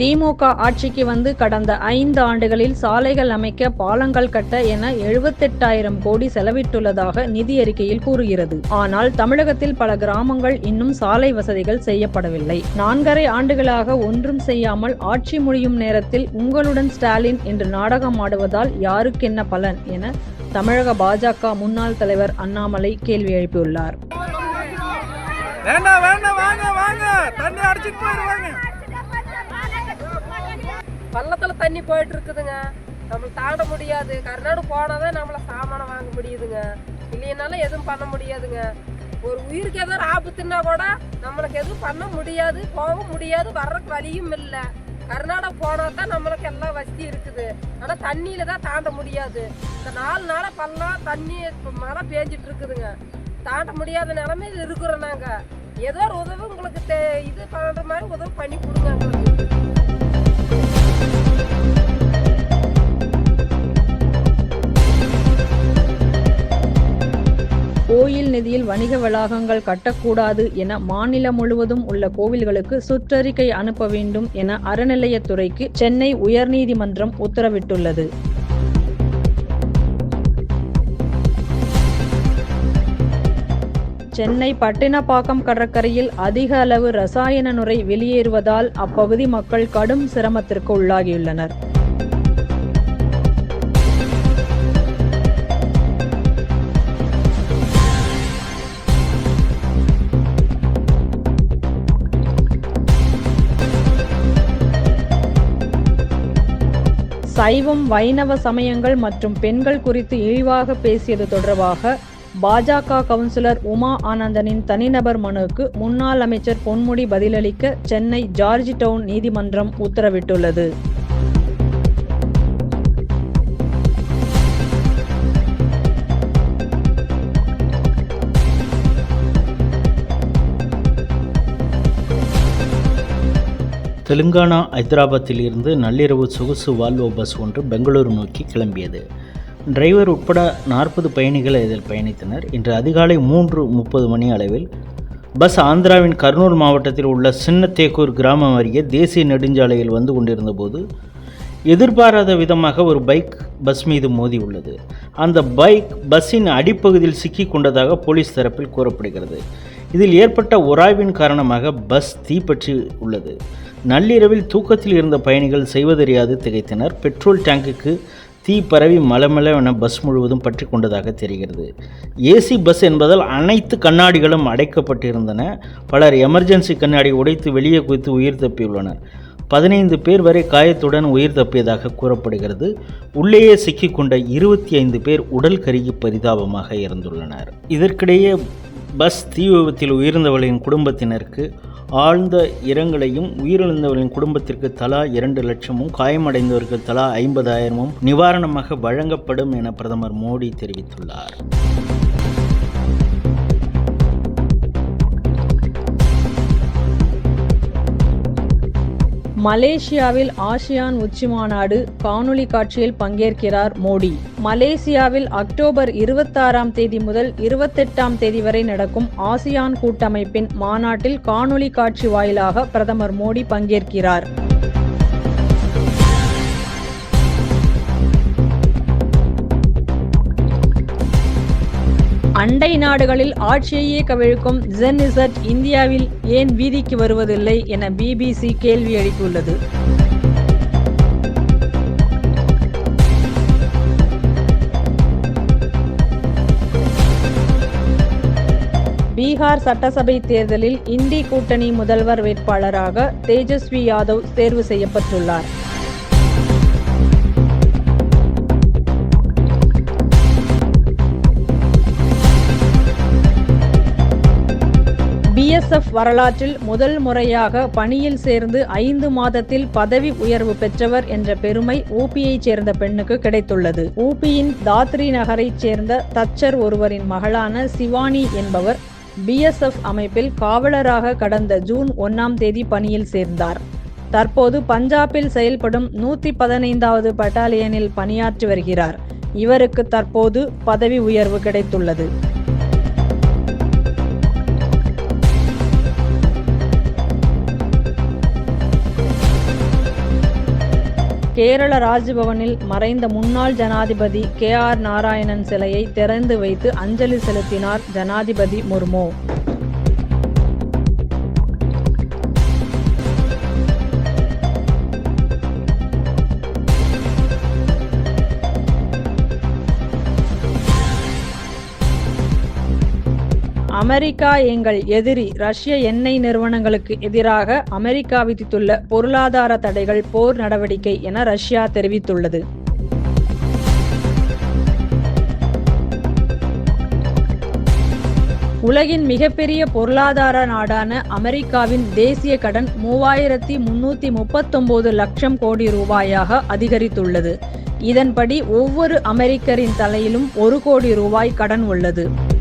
திமுக ஆட்சிக்கு வந்து கடந்த ஐந்து ஆண்டுகளில் சாலைகள் அமைக்க பாலங்கள் கட்ட என எழுபத்தெட்டாயிரம் கோடி செலவிட்டுள்ளதாக நிதி அறிக்கையில் கூறுகிறது. ஆனால் தமிழகத்தில் பல கிராமங்கள் இன்னும் சாலை வசதிகள் செய்யப்படவில்லை. நான்கரை ஆண்டுகளாக ஒன்றும் செய்யாமல் ஆட்சி முடியும் நேரத்தில் உங்களுடன் ஸ்டாலின் என்று நாடகம் ஆடுவதால் யாருக்கென்ன பலன் என தமிழக பாஜக முன்னாள் தலைவர் அண்ணாமலை கேள்வி எழுப்பியுள்ளார். வேண்டாம் வேண்டாம் வாங்க வாங்க. தண்ணி அடிச்சிட்டு போயிருவாங்க. பள்ளத்தில் தண்ணி போயிட்டு இருக்குதுங்க நம்ம தாண்ட முடியாது. கர்நாடு போனாதான் நம்மளை சாமானம் வாங்க முடியுதுங்க. இல்லைனாலும் எதுவும் பண்ண முடியாதுங்க. ஒரு உயிருக்கு ஏதோ ஆபத்துன்னா கூட நம்மளுக்கு எதுவும் பண்ண முடியாது போக முடியாது வர்றதுக்கு வழியும் இல்லை. கர்நாடகா போனால் தான் நம்மளுக்கு எல்லாம் வசதி இருக்குது. ஆனால் தண்ணியில் தான் தாண்ட முடியாது. இந்த நாலு நாளாக பள்ளம் தண்ணி மழை பேஞ்சிட்டு இருக்குதுங்க தாண்ட முடியாத நிலமையில் இருக்கிறோம் நாங்கள் ஏதோ ஒரு உதவி உங்களுக்கு தே- இது பண்ணுற மாதிரி உதவி பண்ணி கொடுங்க எங்களுக்கு. நிதியில் வணிக வளாகங்கள் கட்டக்கூடாது என மாநிலம் முழுவதும் உள்ள கோவில்களுக்கு சுற்றறிக்கை அனுப்ப வேண்டும் என அறநிலையத்துறைக்கு சென்னை உயர்நீதிமன்றம் உத்தரவிட்டுள்ளது. சென்னை பட்டினப்பாக்கம் கடற்கரையில் அதிக அளவு ரசாயன நுரை வெளியேறுவதால் அப்பகுதி மக்கள் கடும் சிரமத்திற்கு உள்ளாகியுள்ளனர். சைவம் வைணவ சமயங்கள் மற்றும் பெண்கள் குறித்து இழிவாக பேசியது தொடர்பாக பாஜக கவுன்சிலர் உமா ஆனந்தனின் தனிநபர் மனுவுக்கு முன்னாள் அமைச்சர் பொன்முடி பதிலளிக்க சென்னை ஜார்ஜ் டவுன் நீதிமன்றம் உத்தரவிட்டுள்ளது. தெலுங்கானா ஹைதராபாத்தில் இருந்து நள்ளிரவு சொகுசு வால்வோ பஸ் ஒன்று பெங்களூரு நோக்கி கிளம்பியது. டிரைவர் உட்பட நாற்பது பயணிகள் இதில் பயணித்தனர். இன்று அதிகாலை மூன்று முப்பது மணி அளவில் பஸ் ஆந்திராவின் கர்னூல் மாவட்டத்தில் உள்ள சின்னத்தேக்கூர் கிராமம் அருகே தேசிய நெடுஞ்சாலையில் வந்து கொண்டிருந்தபோது எதிர்பாராத விதமாக ஒரு பைக் பஸ் மீது மோதி உள்ளது. அந்த பைக் பஸ்ஸின் அடிப்பகுதியில் சிக்கிக் கொண்டதாக போலீஸ் தரப்பில் கூறப்படுகிறது. இதில் ஏற்பட்ட உராய்வின் காரணமாக பஸ் தீப்பற்றி உள்ளது. நள்ளிரவில் தூக்கத்தில் இருந்த பயணிகள் செய்வதறியாது திகைத்தனர். பெட்ரோல் டேங்குக்கு தீ பரவி மலமளவென பஸ் முழுவதும் பற்றி கொண்டதாக தெரிகிறது. ஏசி பஸ் என்பதால் அனைத்து கண்ணாடிகளும் அடைக்கப்பட்டிருந்தன. பலர் எமர்ஜென்சி கண்ணாடி உடைத்து வெளியே குதித்து உயிர் தப்பியுள்ளனர். பதினைந்து பேர் வரை காயத்துடன் உயிர் தப்பியதாக கூறப்படுகிறது. உள்ளேயே சிக்கிக்கொண்ட இருபத்தி ஐந்து பேர் உடல் கருகி பரிதாபமாக இருந்துள்ளனர் இதற்கிடையே பஸ் தீ விபத்தில் உயிர்ந்தவர்களின் குடும்பத்தினருக்கு ஆழ்ந்த இரங்கலையும் உயிரிழந்தவர்களின் குடும்பத்திற்கு தலா இரண்டு லட்சமும் காயமடைந்தவருக்கு தலா ஐம்பதாயிரமும் நிவாரணமாக வழங்கப்படும் என பிரதமர் மோடி தெரிவித்துள்ளார். மலேசியாவில் ஆசியான் உச்சிமாநாடு காணொலி காட்சியில் பங்கேற்கிறார் மோடி. மலேசியாவில் அக்டோபர் இருபத்தாறாம் தேதி முதல் இருபத்தெட்டாம் தேதி வரை நடக்கும் ஆசியான் கூட்டமைப்பின் மாநாட்டில் காணொலி காட்சி வாயிலாக பிரதமர் மோடி பங்கேற்கிறார். அண்டை நாடுகளில் ஆட்சியையே கவிழ்க்கும் ஜென் இசட் இந்தியாவில் ஏன் வீதிக்கு வருவதில்லை என பிபிசி கேள்வி எழுப்பியுள்ளது. பீகார் சட்டசபை தேர்தலில் இந்தி கூட்டணி முதல்வர் வேட்பாளராக தேஜஸ்வி யாதவ் தேர்வு செய்யப்பட்டுள்ளார். பிஎஸ்எஃப் வரலாற்றில் முதல் முறையாக பணியில் சேர்ந்து ஐந்து மாதத்தில் பதவி உயர்வு பெற்றவர் என்ற பெருமை ஊபியைச் சேர்ந்த பெண்ணுக்கு கிடைத்துள்ளது. ஊபியின் தாத்ரி நகரைச் சேர்ந்த தச்சர் ஒருவரின் மகளான சிவானி என்பவர் பிஎஸ்எஃப் அமைப்பில் காவலராக கடந்த ஜூன் ஒன்னாம் தேதி பணியில் சேர்ந்தார். தற்போது பஞ்சாபில் செயல்படும் நூற்றி பதினைந்தாவது பட்டாலியனில் பணியாற்றி வருகிறார். இவருக்கு தற்போது பதவி உயர்வு கிடைத்துள்ளது. கேரள ராஜ்பவனில் மறைந்த முன்னாள் ஜனாதிபதி கே ஆர் நாராயணன் சிலையை திறந்து வைத்து அஞ்சலி செலுத்தினார் ஜனாதிபதி முர்மு. அமெரிக்கா எங்கள் எதிரி ரஷ்ய எண்ணெய் நிறுவனங்களுக்கு எதிராக அமெரிக்கா விதித்துள்ள பொருளாதார தடைகள் போர் நடவடிக்கை என ரஷ்யா தெரிவித்துள்ளது. உலகின் மிகப்பெரிய பொருளாதார நாடான அமெரிக்காவின் தேசிய கடன் மூவாயிரத்தி முன்னூத்தி முப்பத்தொன்பது லட்சம் கோடி ரூபாயாக அதிகரித்துள்ளது. இதன்படி ஒவ்வொரு அமெரிக்கரின் தலையிலும் ஒரு கோடி ரூபாய் கடன் உள்ளது.